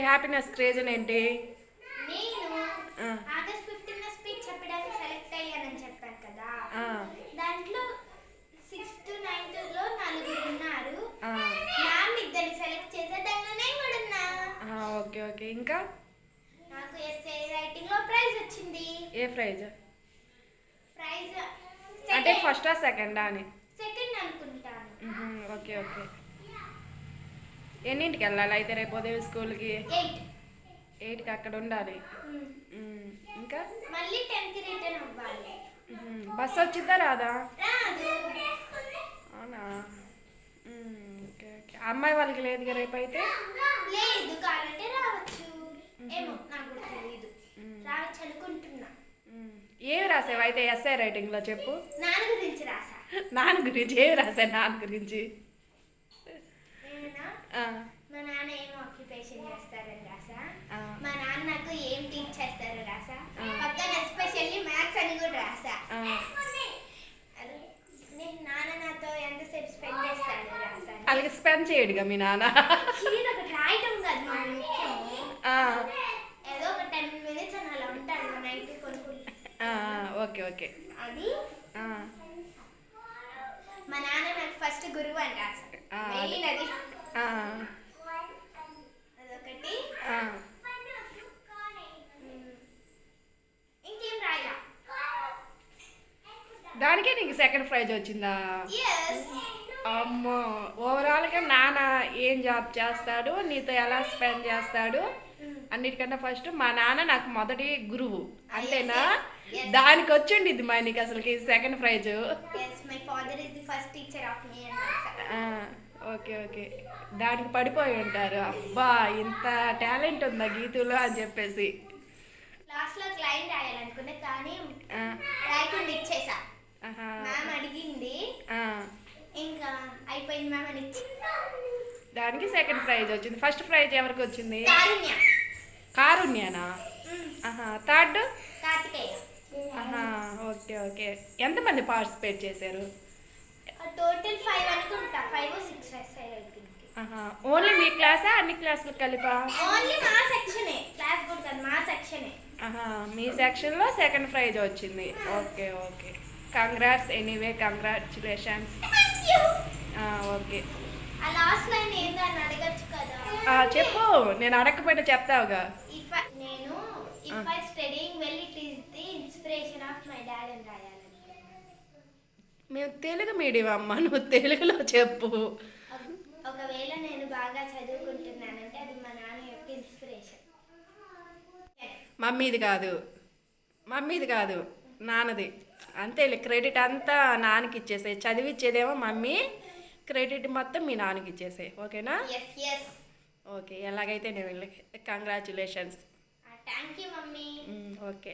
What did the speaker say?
Happiness reason ఏంటి? నేను ఆ. ఆగస్ట్ ఫిఫ్టీన్ స్పీచ్ చెప్పడానికి సెలెక్ట్ అయ్యానని చెప్పాను కదా. ఆ, దాంట్లో సిక్స్త్ నైన్త్లో నలుగురు ఉన్నారు. ఆ, మ్యామ్ సెలెక్ట్ చేసే దాంట్లో నేను కూడా ఉన్నా. ఆ, ఓకే ఓకే. ఇంకా? నాకు ఎస్ఏ రైటింగ్లో ప్రైజ్ వచ్చింది. ఏ ప్రైజ్ ప్రైజ్ అంటే ఫస్టా సెకండా అని? సెకండ్ అనుకుంటాను. Okay okay. ఎన్నింటికి వెళ్ళాలి? అయితే రేపు ఉదయం స్కూల్కి? ఎయిట్. ఎయిట్కి అక్కడ ఉండాలి. ఇంకా? బస్సు వచ్చిద్దా రాదా? అవునా? Okay okay. అమ్మాయి వాళ్ళకి లేదుగా రేపు అయితే లేదు కావాలంటే రావచ్చు. ఏమో నాకు కూడా తెలియదు రావచ్చు అనుకుంటున్నా. మ్మ్. ఏమి రాసావు? అయితే ఎస్ఐ రైటింగ్లో చెప్పు. నాన్న గురించి రాసా. నాన్న గురించి ఏమి రాసావు నాన్న గురించి? మా నాన్న ఏం ఆక్యుపేషన్ చేస్తారని రాసా. మా నాన్న నాకు ఏం టీచ్ చేస్తారో రాసా. పక్కన ఎస్పెషల్లీ మ్యాథ్స్ అని కూడా రాసా. నేను నాన్న నాతో ఎంతసేపు స్పెండ్ చేస్తాడో రాసా. వాళ్ళకి స్పెండ్ చేయడుగా మీ నాన్న. ఇది ఒకటి రాయటం కాదు మా ఏదో ఒక టెన్ మినిట్స్ అని అలా ఉంటాడు మా నైట్ కొనుక్కుంటా ఆ, ఓకే ఓకే. అది. మా నాన్న నాకు ఫస్ట్ గురువు అని రాసా. ఆ, మెయిన్ అది ఆ, అదొకటి ఆ. మ్, ఇంకేం రాయలా దానికే నీకు సెకండ్ ప్రైజ్ వచ్చిందా? అమ్మో ఓవరాల్గా నాన్న ఏం జాబ్ చేస్తాడు నీతో ఎలా స్పెండ్ చేస్తాడు అన్నిటికన్నా ఫస్ట్ మా నాన్న నాకు మొదటి గురువు అంతేనా? yes. దానికి వచ్చిండి ఇది మా నీకు అసలుకి సెకండ్ ప్రైజ్ ఓకే ఓకే దానికి పడిపోయి ఉంటారు. అబ్బా ఇంత టాలెంట్ ఉందా గీతులో అని చెప్పేసి. క్లైంట్ రాయాలనుకున్నా కానీ రాయకుండా ఇచ్చేసా. మ్యామ్ అడిగింది. ఇంకా అయిపోయింది మ్యామ్ అని దానికి సెకండ్ ప్రైజ్ వచ్చింది. ఫస్ట్ ప్రైజ్ ఎవరికి వచ్చింది? కారుణ్య. కారుణ్యానా? Third okay okay. ఎంతమంది పార్టిసిపేట్ చేశారు? టోటల్ ఫైవ్ అనుకుంటా. సిక్స్ ఓన్లీ మీ క్లాసా అన్ని క్లాసులు కలిపా? ఓన్లీ మా సెక్షనే క్లాస్ కూడా కాదు మా సెక్షనే ఆహా. మీ సెక్షన్లో సెకండ్ ప్రైజ్ వచ్చింది. Okay okay. Congrats anyway congratulations okay చెప్పు. నేను అడగకపోయినా చెప్తావుగా. ఇఫ్ నేను if I studying well it is the inspiration of my dad అని రాయాలని మేము తెలుగు మీడియం అమ్మ నువ్వు తెలుగులో చెప్పు. ఒకవేళ నేను బాగా చదువుకుంటున్నానంటే అది మా నాన్న యొక్క ఇన్స్పిరేషన్ మమ్మీది కాదు. మమ్మీది కాదు. నాన్నది. అంతే క్రెడిట్ అంతా నాన్నకి ఇచ్చేసాయి. చదివిచ్చేదేమో మమ్మీ క్రెడిట్ మొత్తం మీ నాన్నకి ఇచ్చేసాయి. ఓకేనా? ఓకే ఎలాగైతే నేను congratulations thank you mummy. Okay.